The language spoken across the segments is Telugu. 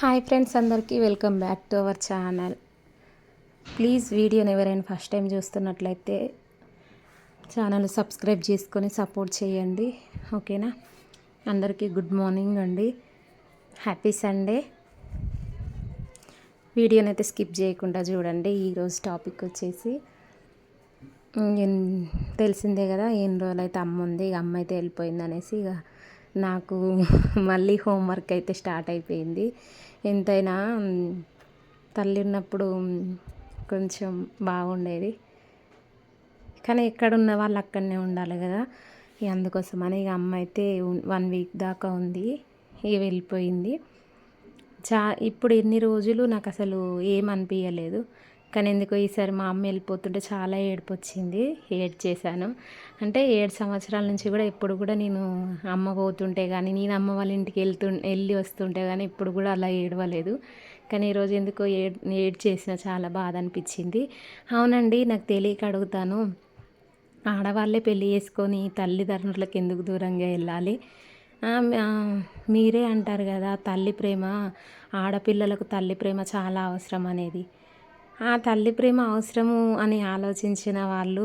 హాయ్ ఫ్రెండ్స్ అందరికీ welcome back to our channel please వీడియోని ఎవరైనా ఫస్ట్ టైం చూస్తున్నట్లయితే ఛానల్ సబ్స్క్రైబ్ చేసుకొని సపోర్ట్ చేయండి. ఓకేనా అందరికీ గుడ్ మార్నింగ్ అండి. హ్యాపీ సండే వీడియోని అయితే స్కిప్ చేయకుండా చూడండి. ఈరోజు టాపిక్ వచ్చేసి తెలిసిందే కదా ఎన్ని రోజులు అయితే అమ్మ ఉంది ఇక అమ్మ అయితే వెళ్ళిపోయింది అనేసి ఇక నాకు మళ్ళీ హోంవర్క్ అయితే స్టార్ట్ అయిపోయింది. ఎంతైనా తల్లి ఉన్నప్పుడు కొంచెం బాగుండేది. కానీ ఎక్కడున్న వాళ్ళు అక్కడనే ఉండాలి కదా. అందుకోసం అందుకోసమని ఇక అమ్మ అయితే వన్ వీక్ దాకా ఉంది. ఇక వెళ్ళిపోయింది. చా ఇప్పుడు ఎన్ని రోజులు నాకు అసలు ఏం అనిపించలేదు కానీ ఎందుకో ఈసారి మా అమ్మ వెళ్ళిపోతుంటే చాలా ఏడుపు వచ్చింది ఏడ్ చేశాను. అంటే ఏడు సంవత్సరాల నుంచి కూడా ఎప్పుడు కూడా నేను అమ్మ పోతుంటే కానీ నేను అమ్మ వాళ్ళ ఇంటికి వెళ్తు వెళ్ళి వస్తుంటే కానీ ఇప్పుడు కూడా అలా ఏడవలేదు. కానీ ఈరోజు ఎందుకో ఏడ్ ఏడ్ చేసిన చాలా బాధ అనిపించింది. అవునండి నాకు తెలియక అడుగుతాను. ఆడవాళ్ళే పెళ్ళి చేసుకొని తల్లిదండ్రులకు ఎందుకు దూరంగా వెళ్ళాలి? మీరే అంటారు కదా తల్లి ప్రేమ ఆడపిల్లలకు తల్లి ప్రేమ చాలా అవసరం అనేది. ఆ తల్లి ప్రేమ అవసరము అని ఆలోచించిన వాళ్ళు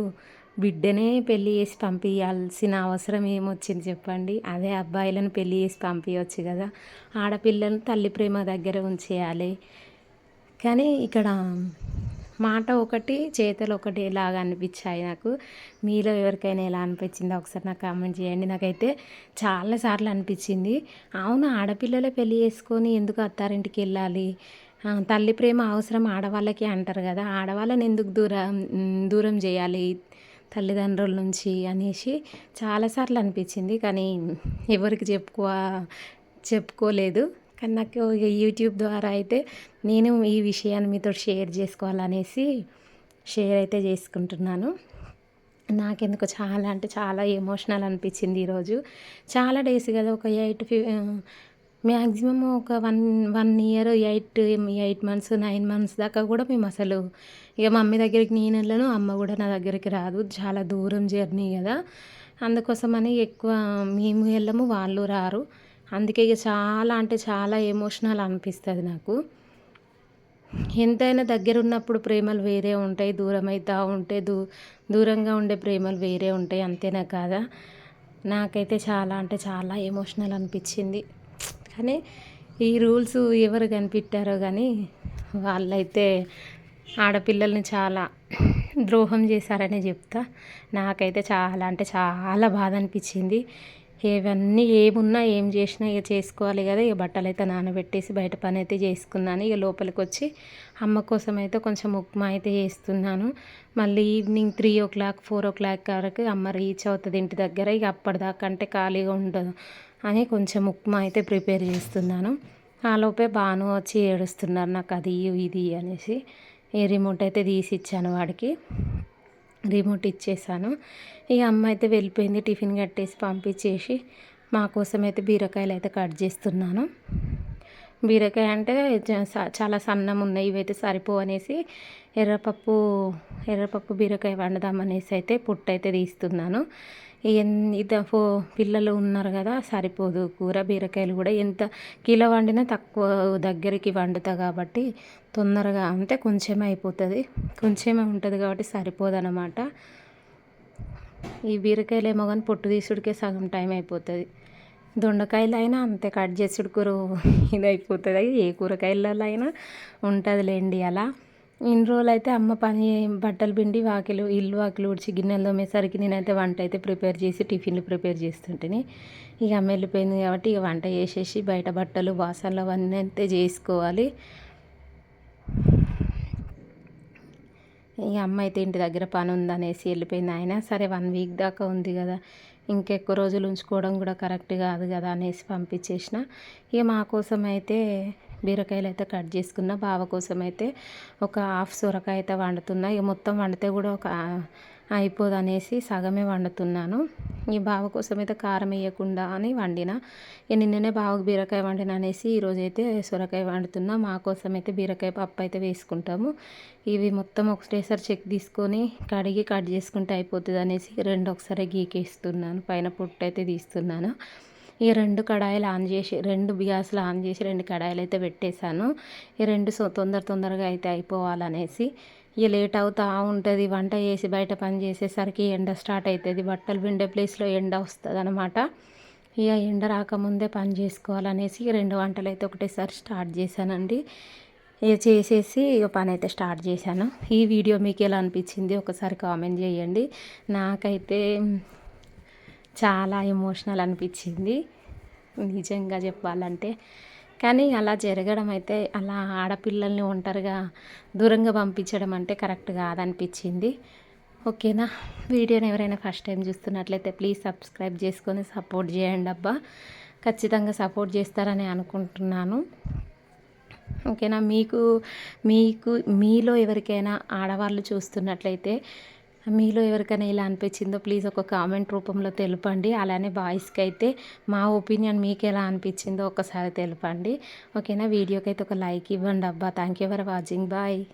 బిడ్డనే పెళ్ళి చేసి పంపించాల్సిన అవసరం ఏమొచ్చింది చెప్పండి? అదే అబ్బాయిలను పెళ్ళి చేసి పంపించవచ్చు కదా. ఆడపిల్లలను తల్లి ప్రేమ దగ్గర ఉంచేయాలి. కానీ ఇక్కడ మాట ఒకటి చేతలు ఒకటి ఎలాగ అనిపించాయి నాకు? మీలో ఎవరికైనా ఎలా అనిపించిందో? ఒకసారి నాకు కామెంట్ చేయండి. నాకైతే చాలాసార్లు అనిపించింది. అవును ఆడపిల్లలే పెళ్ళి చేసుకొని ఎందుకు అత్తారింటికి వెళ్ళాలి? తల్లి ప్రేమ అవసరం ఆడవాళ్ళకి అంటారు కదా ఆడవాళ్ళని ఎందుకు దూరం దూరం చేయాలి తల్లిదండ్రుల నుంచి అనేసి చాలాసార్లు అనిపించింది. కానీ ఎవరికి చెప్పుకో చెప్పుకోలేదు. కానీ నాకు యూట్యూబ్ ద్వారా అయితే నేను ఈ విషయాన్ని మీతో షేర్ చేసుకోవాలనేసి షేర్ అయితే చేసుకుంటున్నాను. నాకెందుకు చాలా అంటే చాలా ఎమోషనల్ అనిపించింది ఈరోజు. చాలా డేస్ కదా ఒక ఎయిట్ ఫి మ్యాక్సిమం ఒక one one year eight eight months nine months దాకా కూడా మేము అసలు ఇక మమ్మీ దగ్గరికి నేను వెళ్ళను అమ్మ కూడా నా దగ్గరికి రాదు. చాలా దూరం జర్నీ కదా. అందుకోసమని ఎక్కువ మేము వెళ్ళము వాళ్ళు రారు. అందుకే ఇక చాలా అంటే చాలా ఎమోషనల్ అనిపిస్తుంది నాకు. ఎంతైనా దగ్గర ఉన్నప్పుడు ప్రేమలు వేరే ఉంటాయి దూరం అవుతూ ఉంటే దూ దూరంగా ఉండే ప్రేమలు వేరే ఉంటాయి అంతేనా కాదా? నాకైతే చాలా అంటే చాలా ఎమోషనల్ అనిపించింది. కానీ ఈ రూల్స్ ఎవరు కనిపెట్టారో కానీ వాళ్ళైతే ఆడపిల్లల్ని చాలా ద్రోహం చేశారనే చెప్తా. నాకైతే చాలా అంటే చాలా బాధ అనిపించింది. ఇవన్నీ ఏమున్నా ఏం చేసినా ఇక చేసుకోవాలి కదా. ఇక బట్టలు అయితే నానబెట్టేసి బయట పని అయితే చేసుకున్నాను. ఇక లోపలికి వచ్చి అమ్మ కోసం అయితే కొంచెం ఉప్మా అయితే చేస్తున్నాను. మళ్ళీ evening three o'clock four o'clock వరకు అమ్మ రీచ్ అవుతుంది ఇంటి దగ్గర. ఇక అప్పటిదాకా అంటే ఖాళీగా ఉండదు. అని కొంచెం ఉప్మా అయితే ప్రిపేర్ చేస్తున్నాను. ఆ లోపే బాను వచ్చి ఏడుస్తున్నారు నాకు అది ఇది అనేసి. ఈ రిమోట్ అయితే తీసి ఇచ్చాను వాడికి. రిమోట్ ఇచ్చేసాను. ఇక అమ్మ అయితే వెళ్ళిపోయింది టిఫిన్ కట్టేసి పంపించేసి మా కోసం అయితే బీరకాయలు అయితే కట్ చేస్తున్నాను. బీరకాయ అంటే చ- స- చాలా సన్నం ఉన్నాయి ఇవైతే సరిపో అనేసి ఎర్రపప్పు ఎర్రపప్పు బీరకాయ వండుదామనేసి అయితే పుట్టు అయితే తీస్తున్నాను. ఎన్- ఫో పిల్లలు ఉన్నారు కదా సరిపోదు కూర బీరకాయలు కూడా. ఎంత కిలో వండినా తక్కువ దగ్గరికి వండుతా కాబట్టి తొందరగా అంటే కొంచెమే అయిపోతుంది. కొంచెమే ఉంటుంది కాబట్టి సరిపోదు అనమాట ఈ బీరకాయలు ఏమో కానీ పొట్టు తీసుడికే సగం టైం అయిపోతుంది. దొండకాయలు అయినా అంతే కట్ చేసుడు కూర ఇది అయిపోతుంది ఏ కూరగాయలలో అయినా ఉంటుందిలేండి అలా. ఇన్ని రోజులు అయితే అమ్మ పని బట్టలు పిండి వాకిలు ఇల్లు వాకిలు ఉడిచి గిన్నెలు తోమేసరికి నేనైతే వంట అయితే ప్రిపేర్ చేసి టిఫిన్లు ప్రిపేర్ చేస్తుంటేని. ఇక అమ్మ వెళ్ళిపోయింది కాబట్టి ఇక వంట చేసేసి బయట బట్టలు వాసనలు అవన్నీ అయితే చేసుకోవాలి. ఈ అమ్మ అయితే ఇంటి దగ్గర పని ఉందనేసి వెళ్ళిపోయింది. ఆయన సరే వన్ వీక్ దాకా ఉంది కదా ఇంకెక్కువ రోజులు ఉంచుకోవడం కూడా కరెక్ట్ కాదు కదా అనేసి పంపించేసిన. ఇక మా కోసం అయితే బీరకాయలు అయితే కట్ చేసుకున్న బావ కోసం అయితే ఒక హాఫ్ సొరకాయ అయితే వండుతున్నా. ఇక మొత్తం వండితే కూడా ఒక అయిపోదు అనేసి సగమే వండుతున్నాను. ఈ బావ కోసం అయితే కారం వేయకుండా అని వండిన. ఇక నిన్ననే బావకు బీరకాయ వండిన అనేసి ఈరోజు అయితే సొరకాయ వండుతున్నా. మా కోసం అయితే బీరకాయ పప్పు అయితే వేసుకుంటాము. ఇవి మొత్తం ఒకటేసారి చెక్ తీసుకొని కడిగి కట్ చేసుకుంటే అయిపోతుంది అనేసి రెండు ఒకసారి గీకేస్తున్నాను. పైన పొట్టు అయితే తీస్తున్నాను. ఈ రెండు కడాయిలు ఆన్ చేసి రెండు గ్యాస్లు ఆన్ చేసి రెండు కడాయిలు అయితే పెట్టేశాను. ఈ రెండు సో తొందర తొందరగా అయితే అయిపోవాలనేసి ఇక లేట్ అవుతూ ఉంటుంది. వంట చేసి బయట పని చేసేసరికి ఎండ స్టార్ట్ అవుతుంది బట్టలు పిండే ప్లేస్లో ఎండ వస్తుంది అనమాట ఇక ఎండ రాకముందే పని చేసుకోవాలనేసి రెండు వంటలు అయితే ఒకటేసారి స్టార్ట్ చేశానండి. ఇక చేసేసి ఇక పని అయితే స్టార్ట్ చేశాను. ఈ వీడియో మీకు ఎలా అనిపించింది? ఒకసారి కామెంట్ చేయండి. నాకైతే చాలా ఎమోషనల్ అనిపించింది. నిజంగా చెప్పాలంటే. కానీ అలా జరగడం అయితే అలా ఆడపిల్లల్ని ఒంటరిగా దూరంగా పంపించడం అంటే కరెక్ట్ కాదనిపించింది. ఓకేనా? వీడియోని ఎవరైనా ఫస్ట్ టైం చూస్తున్నట్లయితే ప్లీజ్ సబ్స్క్రైబ్ చేసుకొని సపోర్ట్ చేయండి అబ్బా. ఖచ్చితంగా సపోర్ట్ చేస్తారని అనుకుంటున్నాను. ఓకేనా? మీకు మీకు మీలో ఎవరికైనా ఆడవాళ్ళు చూస్తున్నట్లయితే మీలో ఎవరికైనా ఇలా అనిపించిందో ప్లీజ్ ఒక కామెంట్ రూపంలో తెలపండి. అలానే బాయ్స్కి అయితే మా ఒపీనియన్ మీకు ఎలా అనిపించిందో ఒకసారి తెలపండి. ఓకేనా? వీడియోకి అయితే ఒక లైక్ ఇవ్వండి అబ్బా. Thank you for watching. Bye.